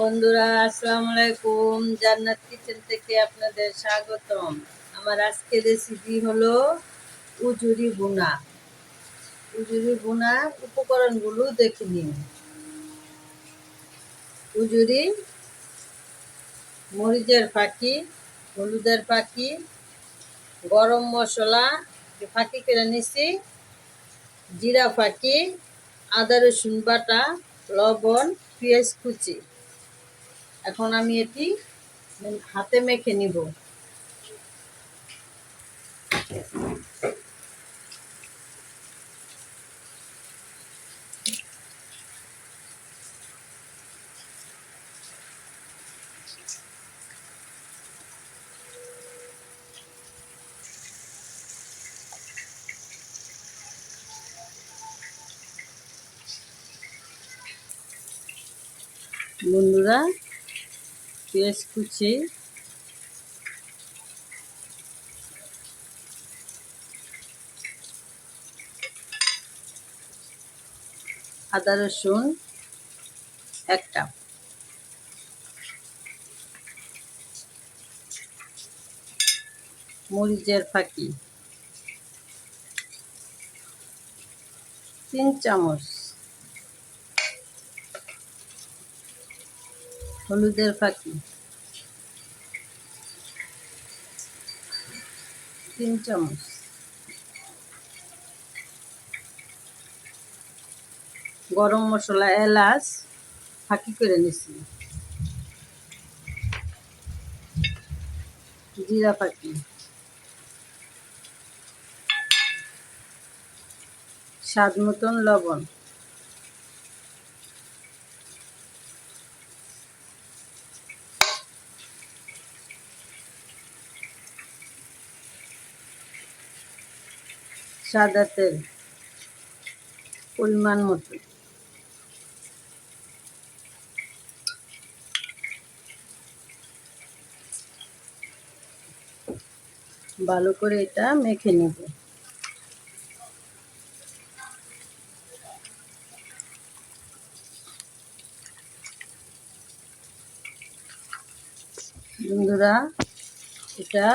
বন্ধুরা, আসসালামু আলাইকুম। জান্নাত কিচেন থেকে আপনাদের স্বাগতম। আমার আজকে রেসিপি হলো উজুরি বোনা উজুরি বুনা উপকরণগুলো দেখে নিন। উজুরি, মরিচের ফাঁকি, হলুদের ফাঁকি, গরম মশলা ফাঁকি করে নিছি, জিরা ফাঁকি, আদা রসুন বাটা, লবণ, পেঁয়াজ কুচি। এখন আমি এটি হাতে মেখে নিব। বন্ধুরা পেঁয়াজ কুচি আদা রসুন এক কাপ মরিচের ফাঁকি। তিন চামচ। হলুদের ফাঁকি। তিন চামচ। গরম মশলা, এলাচ, ফাঁকি করে নিছি। জিরা ফাঁকি। স্বাদ মতন লবণ। সাদা তেল, পরিমাণ মতো। ভালো করে এটা মেখে নেব। বন্ধুরা, এটা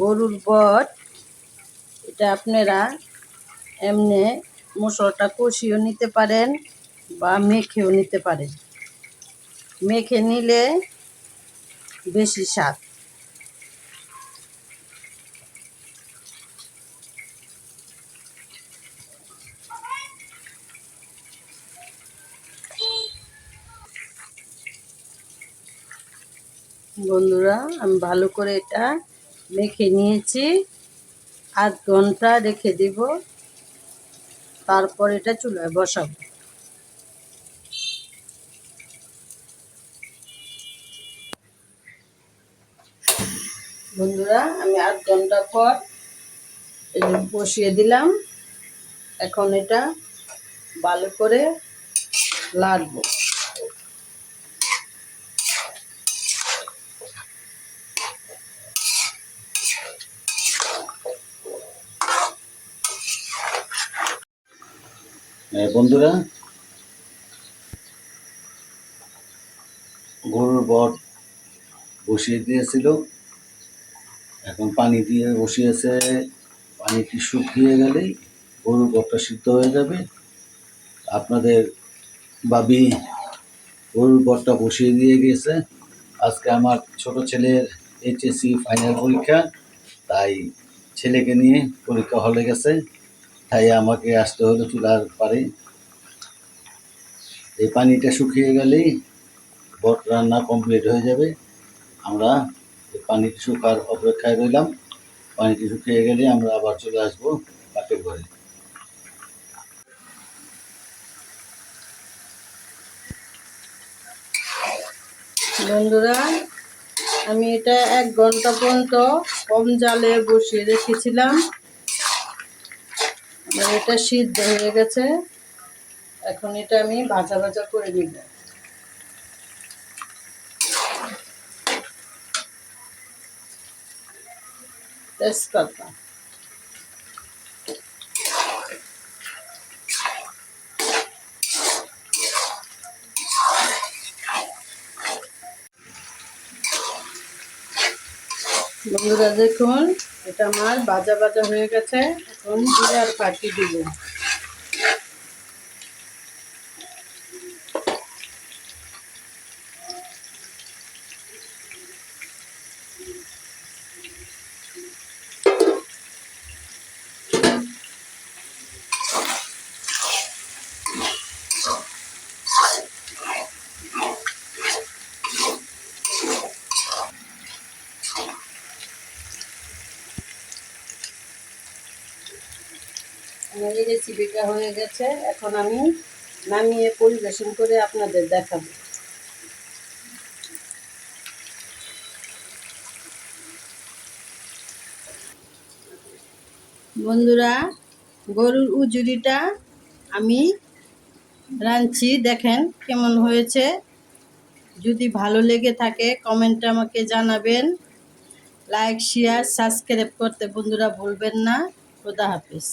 গরুর বট। এটা আপনারা এমনি মশলাটা কষিয়েও নিতে পারেন বা মেখেও নিতে পারেন। মেখে নিলে বেশি স্বাদ। বন্ধুরা, আমি ভালো করে এটা মেখে নিয়েছি। আধ ঘণ্টা রেখে দিব। তারপর এটা চুলায় বসাবো। বন্ধুরা, আমি আধ ঘণ্টা পর বসিয়ে দিলাম। এখন এটা ভালো করে লাড়বো। বন্ধুরা গরুর বট বসিয়ে দিয়েছিল। এখন পানি দিয়ে বসিয়েছে, পানি পানিটি শুকিয়ে গেলেই গরুর বটটা সিদ্ধ হয়ে যাবে। আপনাদের বাবি গরুর বটটা বসিয়ে দিয়ে গিয়েছে আজকে আমার ছোট ছেলের এইচএসসি ফাইনাল পরীক্ষা, তাই ছেলেকে নিয়ে পরীক্ষা হলে গেছে। তাই আমাকে আসতে হলো চুলার পারে এই পানিটা শুকিয়ে গেলেই বট রান্না কমপ্লিট হয়ে যাবে। আমরা পানিটি শুকার অপেক্ষায় রইলাম। পানিটি শুকিয়ে গেলে আমরা আবার চলে আসব পাটের ঘরে। বন্ধুরা, আমি এটা এক ঘণ্টা পর্যন্ত কম জালে বসিয়ে রেখেছিলাম। মানে এটা সিদ্ধ হয়ে গেছে। এখন এটা আমি ভাজা ভাজা করে দিব তেজপাতা। বন্ধুরা, দেখুন, এটা আমার বাজা বাজা হয়ে গেছে। জিরে আর পাটি দিব আমার এই রেসিপিটা হয়ে গেছে। এখন আমি নামিয়ে পরিবেশন করে আপনাদের দেখাবো। বন্ধুরা, গরুর উজুরিটা আমি রাঁধছি। দেখেন কেমন হয়েছে। যদি ভালো লেগে থাকে কমেন্টে আমাকে জানাবেন। লাইক শেয়ার সাবস্ক্রাইব করতে বন্ধুরা ভুলবেন না। খোদা হাফিজ।